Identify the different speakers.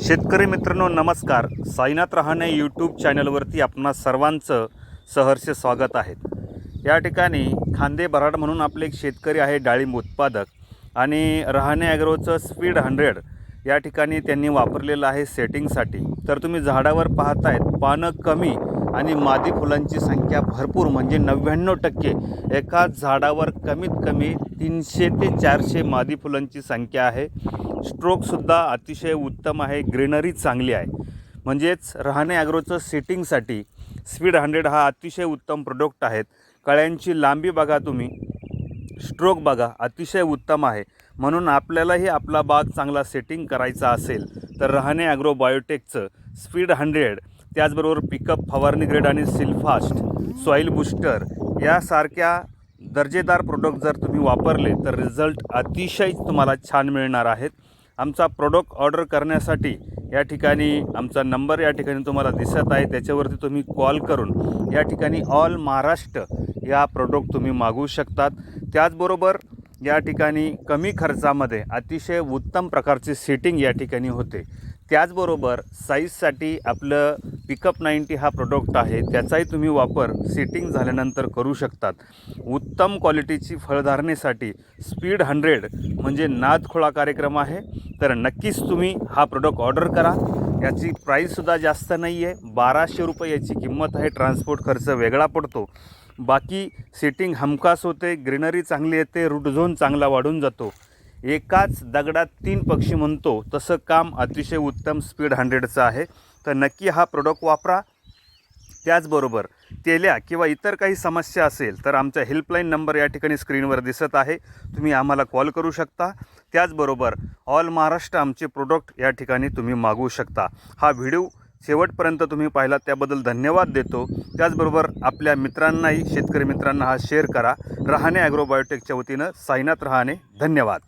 Speaker 1: शेतकरी मित्रांनो नमस्कार. साईनाथ रहाणे यूट्यूब चॅनलवरती आपणा सर्वांचं सहर्ष स्वागत आहे. या ठिकाणी खांदे बराड म्हणून आपले एक शेतकरी आहे डाळिंब उत्पादक. आणि रहाणे ॲग्रोचं स्पीड हंड्रेड या ठिकाणी त्यांनी वापरलेलं आहे सेटिंगसाठी. तर तुम्ही झाडावर पाहतायत पानं कमी आणि मादी फुलांची संख्या भरपूर म्हणजे नव्याण्णव टक्के. एकाच झाडावर कमीत कमी तीनशे ते चारशे मादी फुलांची संख्या आहे. स्ट्रोकसुद्धा अतिशय उत्तम आहे ग्रीनरी चांगली आहे. म्हणजेच रहाणे ॲग्रोचं सेटिंगसाठी स्पीड हंड्रेड हा अतिशय उत्तम प्रोडक्ट आहेत. कळ्यांची लांबी बघा तुम्ही. स्ट्रोक बघा अतिशय उत्तम आहे. म्हणून आपल्यालाही आपला बाग चांगला सेटिंग करायचा असेल तर रहाणे ॲग्रो बायोटेकचं स्पीड हंड्रेड त्याचबरोबर पिकअप फवारणी ग्रेड आणि सिल्फास्ट सॉईल बुस्टर यासारख्या दर्जेदार प्रोडक्ट जर तुम्ही वापरले तर रिझल्ट अतिशय तुम्हाला छान मिळणार आहेत. आमचा प्रोडक्ट ऑर्डर करण्यासाठी या ठिकाणी आमचा नंबर या ठिकाणी तुम्हाला दिसत आहे. त्याच्यावरती तुम्ही कॉल करून या ठिकाणी ऑल महाराष्ट्र या प्रोडक्ट तुम्ही मागवू शकतात. त्याचबरोबर या ठिकाणी कमी खर्चामध्ये अतिशय उत्तम प्रकारची सेटिंग या ठिकाणी होते. त्याचबरोबर साईजसाठी आपलं पिकअप नाईंटी हा प्रोडक्ट आहे त्याचाही तुम्ही वापर सेटिंग झाल्यानंतर करू शकतात. उत्तम क्वालिटीची फळधारणेसाठी स्पीड हंड्रेड म्हणजे नादखोळा कार्यक्रम आहे. तर नक्कीच तुम्ही हा प्रोडक्ट ऑर्डर करा. याची प्राईससुद्धा जास्त नाही आहे बाराशे रुपये याची किंमत आहे. ट्रान्सपोर्ट खर्च वेगळा पडतो. बाकी सेटिंग हमखास होते. ग्रीनरी चांगली येते. रूट झोन चांगला वाढून जातो. एकाच दगडात तीन पक्षी म्हणतो तसं काम अतिशय उत्तम स्पीड हंड्रेडचं आहे. तर नक्की हा प्रोडक्ट वापरा. त्याचबरोबर तेल्या किंवा इतर काही समस्या असेल तर आमचा हेल्पलाईन नंबर या ठिकाणी स्क्रीनवर दिसत आहे. तुम्ही आम्हाला कॉल करू शकता. त्याचबरोबर ऑल महाराष्ट्र आमचे प्रोडक्ट या ठिकाणी तुम्ही मागवू शकता. हा व्हिडिओ शेवटपर्यंत तुम्ही पाहिला त्याबद्दल धन्यवाद देतो. त्याचबरोबर आपल्या मित्रांनाही शेतकरी मित्रांना हा शेअर करा. रहाणे ॲग्रोबायोटेकच्या वतीनं साईनाथ रहाणे धन्यवाद.